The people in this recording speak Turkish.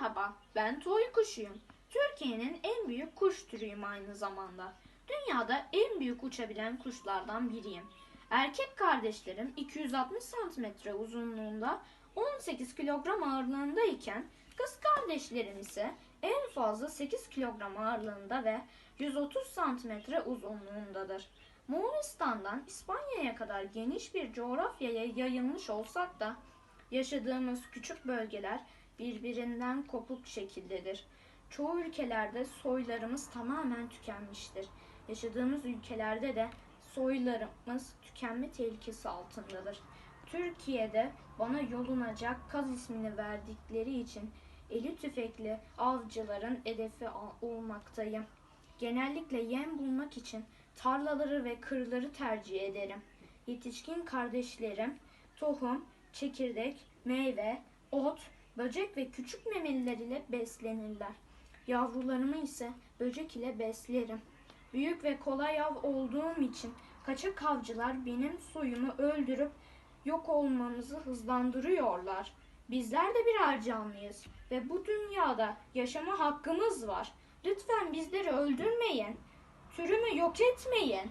Merhaba, ben toy kuşuyum. Türkiye'nin en büyük kuş türüyüm aynı zamanda. Dünyada en büyük uçabilen kuşlardan biriyim. Erkek kardeşlerim 260 santimetre uzunluğunda 18 kilogram ağırlığında iken kız kardeşlerim ise en fazla 8 kilogram ağırlığında ve 130 santimetre uzunluğundadır. Moğolistan'dan İspanya'ya kadar geniş bir coğrafyaya yayılmış olsak da yaşadığımız küçük bölgeler birbirinden kopuk şekildedir. Çoğu ülkelerde soylarımız tamamen tükenmiştir. Yaşadığımız ülkelerde de soylarımız tükenme tehlikesi altındadır. Türkiye'de bana yolunacak kaz ismini verdikleri için eli tüfekli avcıların hedefi olmaktayım. Genellikle yem bulmak için tarlaları ve kırları tercih ederim. Yetişkin kardeşlerim tohum, çekirdek, meyve, ot, böcek ve küçük memeliler ile beslenirler. Yavrularımı ise böcek ile beslerim. Büyük ve kolay av olduğum için kaçak avcılar benim soyumu öldürüp yok olmamızı hızlandırıyorlar. Bizler de birer canlıyız ve bu dünyada yaşama hakkımız var. Lütfen bizleri öldürmeyin. Türümü yok etmeyin.